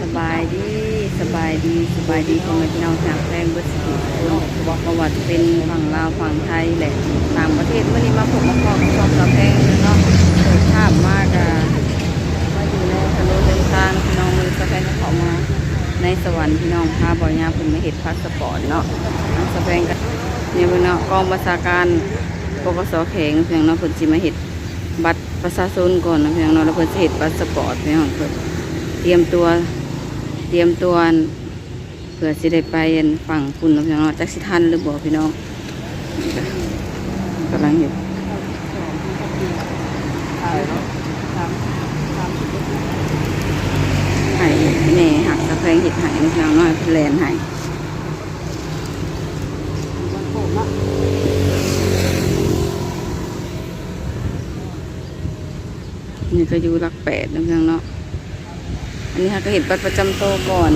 สบายดีสบายดีสบายดีพ่อแม่พี่น้องจากแรงเบิดสติบอกประวัติเป็นฝั่งลาวฝั่งไทยแหละต่างประเทศเมื่อนี้มาพบมาพอกับความสะแพงเนาะเกิดภาพมากอะมาอยู่ในถนนเดินทางพี่น้องมือสะแพงก็ขามาในสวรรค์พี่น้องพาบอยยาเพิ่นมาเห็ดพาสปอร์ตเนาะทางสะแพงกันเนี่ยเพิ่นเนาะกองประชาการปกสแข็งเพียงเนาะเพิ่นสิมาเห็ดบัตรประชาชนก่อนนะเพียงเนาะแล้วเพิ่นเห็ดพาสปอร์ตเพียงเพิ่นเตรียมตัว เตรียมตัวเผื่อสิได้ไปอันฝั่งคุณนะพี่น้องจักสิทันหรือบ่พี่น้องกำลังอยู่ไห้แม่หักสะเพงเห็ดไห้นะพี่น้องน้อยแลนไห้นี่ก็อยู่หลักแปดนะพี่น้องเนาะ นนี้ค่ะก็เห็นบัตรประจำตัวก่อน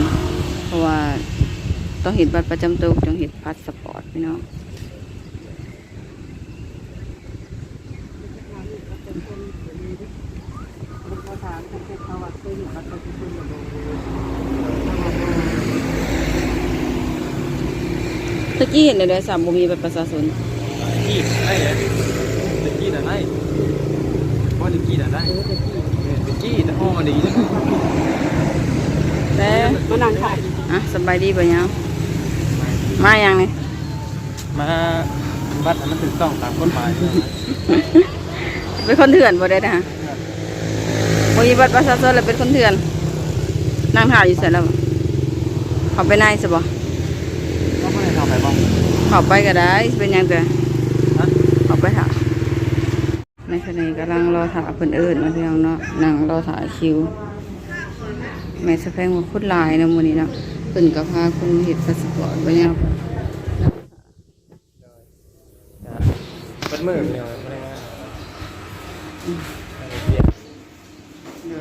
เพราะว่าต้องเห็นบัตรประจำตัวต้องเห็นพาสปอร์ตพี่น้องตะกี้เห็นเดือนสามบุมีบัตรประชาชนตะกี้ได้เลยตะกี้แต่ได้เพราะตะกี้ได้ ตะกี้แต่ห้องดีนะแต่มานั่งถ่ายอะสบายดีป่ะยังมาอย่างนี้มาบัตรมันถูกต้องตามกฎหมายเป็นคนเถื่อนบ่ได้นะฮะบ่มีบัตรประชาชนแล้วเป็นคนเถื่อนนั่งถ่ายอยู่เสร็จแล้วบ่เขาไปไหนสิบ่ก็ไม่ได้ทำอะไรบ้างเขาไปก็ได้เป็นหยังแต่ ฮะ เขาไปถา ในขณะนี้กำลังรอถาเพิ่นเอิ้นมาเพียงเนาะนั่งรอถาคิว แม่สะแพงว่าคุดหลายนะมื้อนี้เนาะเพิ่นก็พาคุณมาเฮ็ดพาสปอร์ตไว้ยังเป็นมือเนี่ยไม่ได้ง่า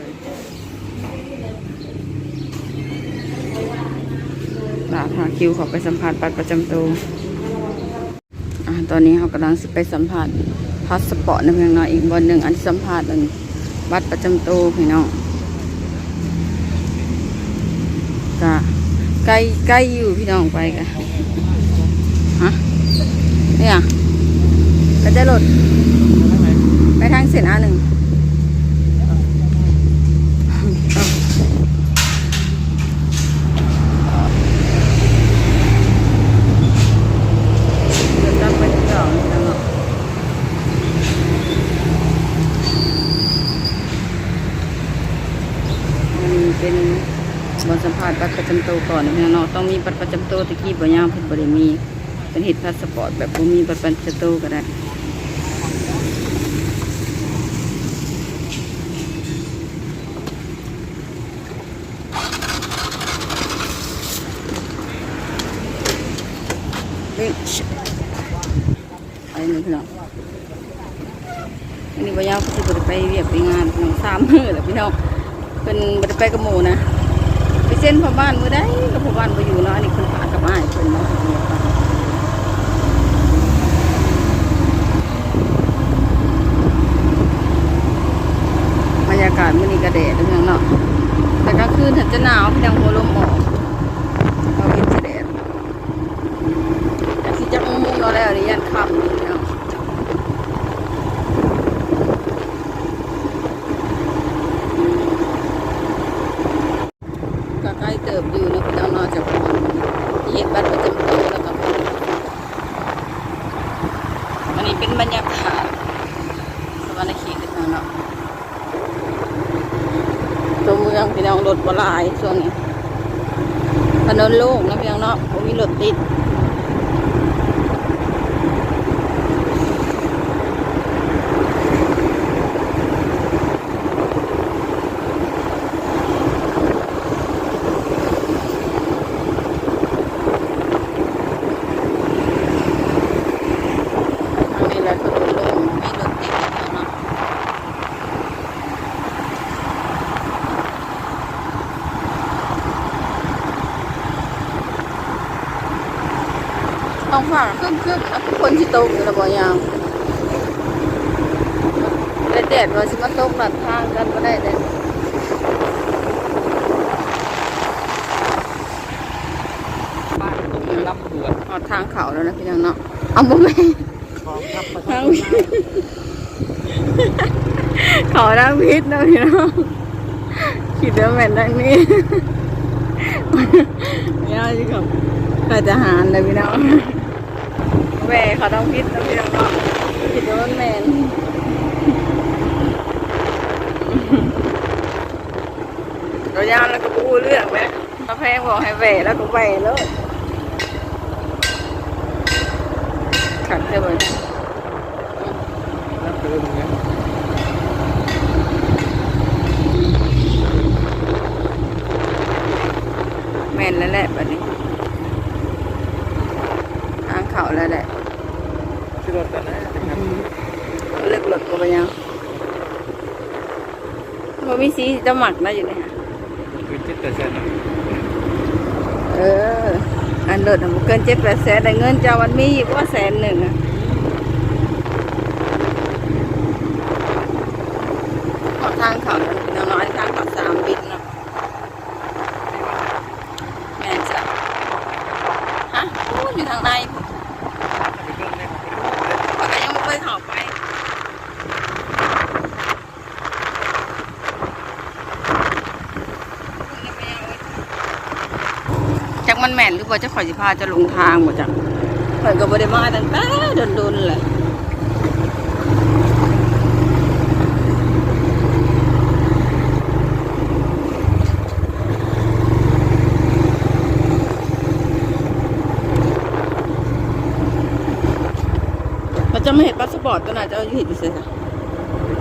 ยลาพาคิวเขาไปสัมภาษณ์บัตรประจำตัวอ่าตอนนี้เขากำลังสิไปสัมภาษณ์ พาสปอร์ตนะเพียงน้อยอีกวันหนึ่งอันสัมภาษณ์อันบัตรประจำตัวพี่น้องก็ใกล้ใกล้อยู่พี่น้องไปกันฮะเนี่ยก็จะหลดไปทางเส้นอาหนึ่งเดินตามไปที่สองนี่นะเนาะมันเป็น บนสัมภาษณ์บัตรประจำตัวก่อนนะพี่น้องต้องมีบัตรประจำตัวตะกี้บ่ยาวเพิ่นบ่ได้มีเป็นเห็ดพาสปอร์ตแบบบ่มีบัตรประจำตัวก็ได้ไปนี่พี่น้องอันนี้บ่ยาวก็สิบ่ได้ไปเวียกไปงานพี่น้องสามมื้อแล้วพี่น้องเป็นบ่ได้ไปกับหมู่นะ เส้นพ่อบ้านมือใดก็พ่อบ้านบ่อยู่เนาะอันนี้เพิ่นพากับอ้ายเพิ่นเนาะบรรยากาศมื้อนี้ก็แดดเด้อพี่องเนาะแต่กลางคืนถ้าจะหนาวพี่น้องหัวลมออกเราเป็นสิแดดแต่ที่จะมุ่งเราแล้วนี่ยันค่ำนี่เนาะก็ใกล้เติบอยู่นะพี่น้องเนอกจากที่เห็นบัตรประจำตัวแล้วก็อันนี้เป็นบรรยากาศสวรรค์เขตพี่น้องเนาะตัวเมืองพี่น้องรถบหลายช่วงนี้ถนนโล่ งนะพี่น้ ท้องฟ้าคึกคึกคนที่ตกอยู่ระบอยังแดดว่าสิมาตกหลัดทางกันก็ได้เลยบ้านตรงนี้รับด่วนออกทางเขาแล้วนะพี่น้องเนาะเอาบุ้มทางเขาดังพิษนะพี่น้องขีดเดิมแม่นดังนี้นี่เราจะขับะหานเลยพี่น้อง แหวเขาต้องพิษนะพี่น้องเนาะคิดว่ามันแมนเราย่างแล้วก็พูดเรื่องไหมกาแฟบอกให้แหวแล้วก็แหวเลยขัดเท่าไหร่ นับเดิมอย่างเงี้ย แม่นแล้วแหละแบบนี้ทางเขาแล้วแหละ ชื่อรถกันนะครับ เลือกรถก็ไปยังมันมีสี จะหมักนะอยู่เนี่ยคือเจ็ดเปอร์เซ็นต์เออ อันรถน่ะบ่เกินเจ็ดแปดแสนแต่เงินเจ้ามันมีอยู่ว่าแสนหนึ่งอะขอทางเขาแล้วนะน้อยๆทางเขาสามบินเนาะแม่นจ้ะฮะโอ้ยอยู่ทางในผมก็ยังไม่เคยเข้าไป จัก มันแม่นหรือว่าจะข่อยสิพาจะลงทางบ่จักข่อยก็บ่ได้มาตั้งแต่โดนๆแหละมันจะไม่เห็นพาสปอร์ตตัวน่ะจะเอาอยู่เห็นอยู่เสีย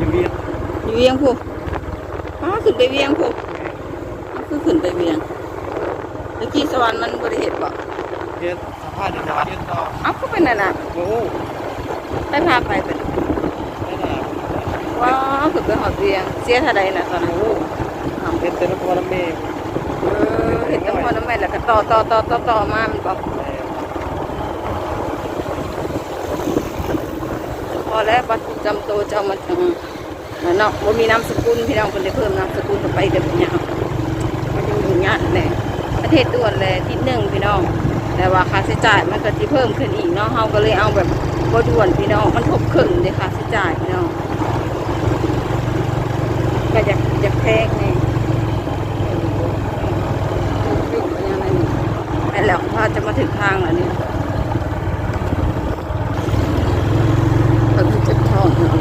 จะเบียดอยู่เวียงผู้ป้าขึ้นไปเวียงผู้เอาคือขึ้นไปเวียง ตะกี้สวรรค์มันบ่ได้เห็นบ่เบียดสภาพเดียวกันเบียดต่อเอ้าก็เป็นนั่นน่ะโอ้โหไปพาไปเป็นนั่นน่ะว้าวขึ้นไปหอดเวียง เสียเท่าใดน่ะตอนนั้นโอ้อ้าวเป็นเต็นท์พลเมืองเออเห็นจังหวะนั้นแม่นแล้วก็ต่อต่อต่อต่อต่อมามันบอกพอแล้วบัตรประจำตัวเจ้ามันจังแล้วเนาะบ่มีนามสกุลพี่น้องเพิ่นได้เพิ่มนามสกุลเข้าไปเดี๋ยวนี้เอามันยังอยู่ยากแหละประ เทศด่วนเลยที่หนึ่งพี่น้อง แต่ว่าค่าใช้จ่ายมันก็ที่เพิ่มขึ้นอีกเนาะเฮาก็เลยเอาแบบบ่ด่วนพี่น้องมันทบครึ่งเลยค่าใช้จ่ายพี่น้องก็อยากอยากแพงไงไปแล้วพอจะมาถึงทางแล้วนี่ยคือจะทอดเนาะ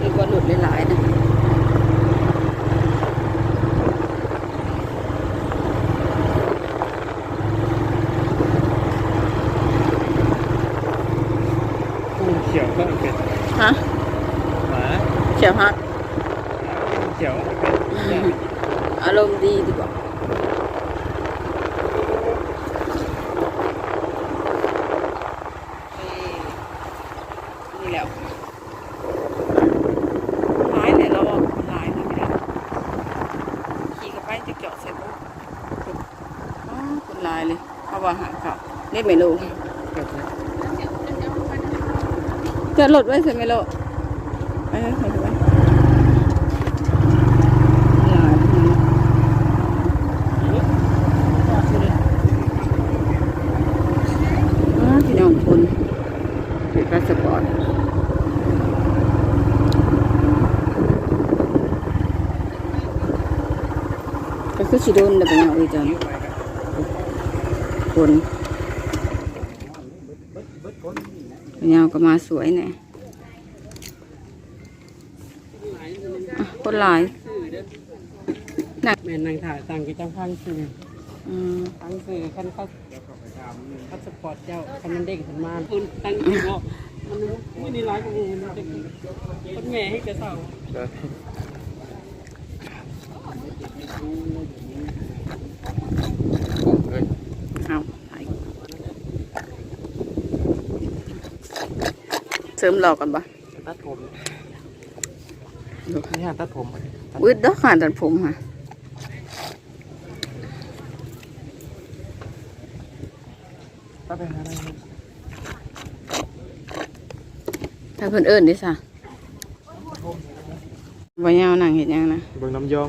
มีกว่าหลุดหลายๆนะ เขียวก็เป็นฮะหมาเขียวฮักเขียวเป็นอารมณ์ดีดีกว่านี่แหละร้ายเนี่ยเราบอกคนร้ายนะพี่น้องขี่กับไปจะเจาะเสร็จปุ๊บอ๋อคนร้ายเลยเอาว่าหาเขาเรียกไม่รู้ จะหลดไว้ใช่ไหมลูกไปไปไปไปหลายคนอ๋อพี่น้องคนเป็นพาสปอร์ตก็คือชิโดนแต่เป็นอย่างอื่นจังคนเป็นอ ย่างก็มาสวยแน่อะคนหลายแม่นนางถ่ายต่างกับเจ้าพังสื่อพังสื่อคันเขาพัสปอร์ตเจ้าคันมันเด้งขึ้นมาคุณตั้งชื่อว่ามันไม่ได้ร้ายกว่างูมันจะคนแม่ให้กระเซาเอาไป เสริมหลอกกันปะตัดผมนี่ฮะตัดผมวิดดอกขาตัดผมค่ะตัดไปหาอะไรถ้าเพิ่นเอิ้นดิซะบ่ยาวนั่งเห็นยังนะเบิ่งน้ำยอง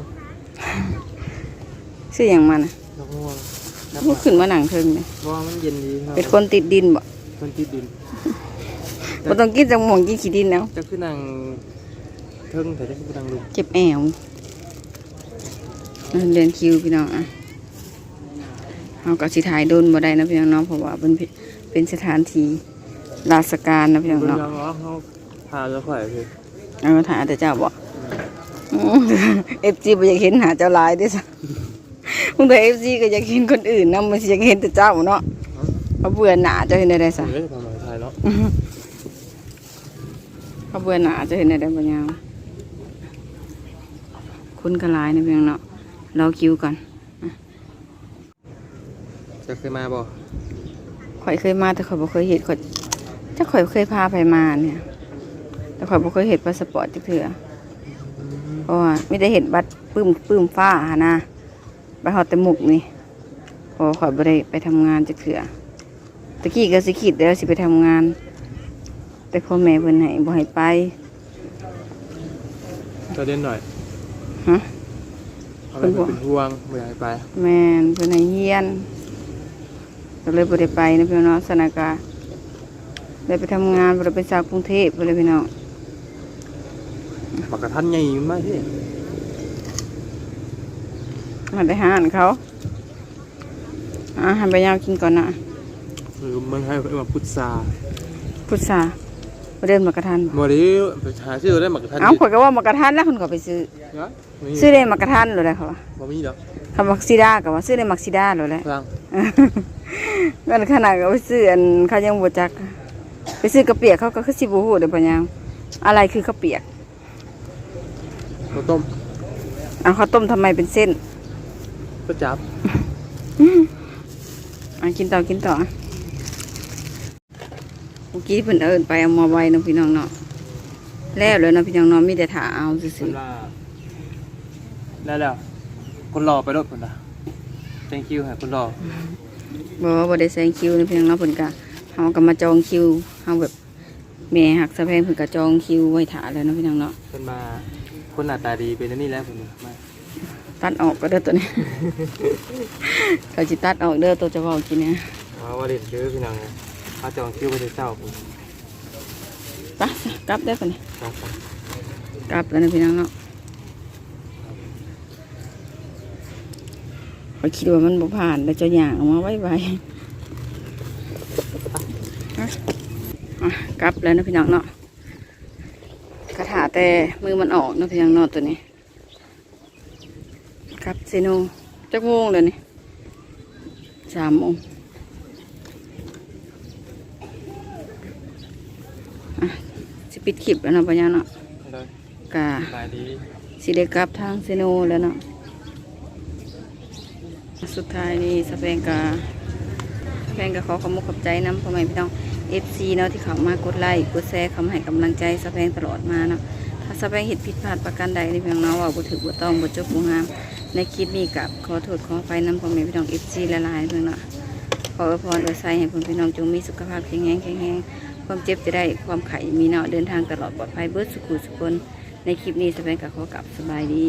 ชื่ออย่างมันน่ะนกง่วงครับมันขึ้นมาหนังเทิงเลยเพราะว่ามันเย็นดีครับเป็นคนติดดินบ่คนติดดิน บ่ต้องกินจังหม่องกินขี้ดินแล้วจะขึ้นนางเทิงแต่จะขึ้นนางลุงเจ็บแอวเรียนคิวพี่น้องอะเฮาก็สิถ่ายโดนบ่ได้นะพี่น้องเนาะเพราะว่าเป็นเป็นสถานที่ราชการนะพี่น้องเบิ่งเนาะแล้วว่าเขาพาแล้วข่อยคือเอาถ่ายแต่เจ้าบ่เอฟซีบ่อยากเห็นหาเจ้าหลายเด้ซะคุณแต่เอฟซีก็อยากเห็นคนอื่นนำมันสิอยากเห็นแต่เจ้าเนาะเขาเบื่อหน้าเจะเห็นได้ได้ซะ เฮ้ยทำไมไทยเนาะเขาเบื่อหนาจะเห็นอะไรบางอย่างคุณกระลายนะเพียงเนาะเราคิวก่อนจะเคยมาบ่ข่อยเคยมาแต่ข่อยบ่เคยเห็นข่อยถ้าข่อยเคยพาไปมาเนี่ย แต่ข่อยบ่เคยเห็นพาสปอร์ตจักเถื่อเพราะว่าไม่ได้เห็นบัตรปื้มปื้มฟ้าหานะไปหอดแต่หมุกนี่เพอข่อยบ่ได้ไปทำงานจักเถื่อตะกี้ก็สิคิดแล้วสิไปทำงาน แต่พ่อแม่เพิ่นให้บ่ให้ไปจะเด่นหน่อยฮะเอาไปเป็นห่วงไม่อยากให้ไป แม่นเพิ่นให้เฮียนก็เลยบ่ได้ไปนะพี่น้องสนากาเลยไปทำงานบ่ได้ไปสาวกรุงเทพบ่เลยพี่น้องปากกระทันใหญ่มากที่มาได้หาอาหารเขาอาหารไปยาวกินก่อนนะหรือเมืองไทยเขาเรียกว่าพุทราพุทธา บ่เดินมากระทันบ่โมเดลไปหาชื่อได้หมักกระทันเอ้าข่อยก็ว่ามากระทันแล้วคนก็ไปซื้อเนาะมีซื้อได้มากระทันโลดแล้วเขาว่าบ่มีดอกคำมักซิดาก็ว่าซื้อได้มักซิดาโลดแล้วฟังนั่นขนาดก็ไปซื้ออันเขายังบ่จัก ไปซื้อกระเปียกเขาก็คือสิบ่ฮู้เด้อปัญญาอะไรคือข้าวเปียกข้าวต้มเอาข้าวต้มทำไมเป็นเส้นก็จับ อะกินต่อกินต่อ เมื่อกี้เพิ่นเอินไปเอามาไว้เนาะพี่น้องเนาะแล้วเลยเนาะพี่น้องเนาะมีแต่ถาเอาคซื่อนละได้แล้วคนรอไปรถคนละ thank you ให้คนรอๆบ่บ่ได้แซงคิวเนาะพี่น้องเนาะเพิ่นก็เฮาก็มาจองคิวเฮาแบบแม่หักสะแพงเพิ่นก็จองคิวไว้ถาแล้วเนาะพี่น้องเนาะเป็นมาคนหน้าตาดีเป็นอันนี่แล้วคนนี้มาตัดออกก็เด้อตัวนี้เขาสิตัดออกเด้อตัวจะเว้ากินเนี่ยเอาว่าเด่นเด้อพี่น้องเนี่ย เขาจองคิวไปที่เจ้าผมไปกลับได้อปะนี่ครับกลับแล้วนะพี่น้องเนาะข้อยคิดว่ามันบ่ผ่านแล้วเจะย่างออกมาไว้ไว้อะอะกลับแล้วนะพี่น้องเนาะกระถาแต่มือมันออกเนาะพี่น้องเนาะตัวนี้กลับเซโนจักโมงเลยนี่สามโมงอะสิ ปิดคลิปแล้วเนาะปัญญาเนาะเลยกะสบายดีสิได้กลับทางเซโนแล้วเนาะสุดท้ายนี่สแปงกาสแปงกาขอขอบคุณขอบใจน้ำพ่อแม่พี่น้อง FC เนาะที่เขามากดไลค์กดแชร์คำให้กำลังใจสแปงตลอดมาเนาะถ้าสแปงเห็นผิดพลาดประการใดในเพียงเนาะว่าบ่ถือบ่ต้องบ่จบบ่งาม ในคลิปนี้กับขอโทษขออภัยน้ำพ่อแม่พี่น้อง FC ละลายเพียงเนาะขออวยพรอวยใส่ให้พ่อพี่น้องจงมีสุขภาพแข็งแรงแข็งแรง ความเจ็บจะได้ความไข่มีเนาะเดินทางตลอดปลอดภัยเบิร์ดสุขุสุคนในคลิปนี้สแปงกาขอกลับสบายดี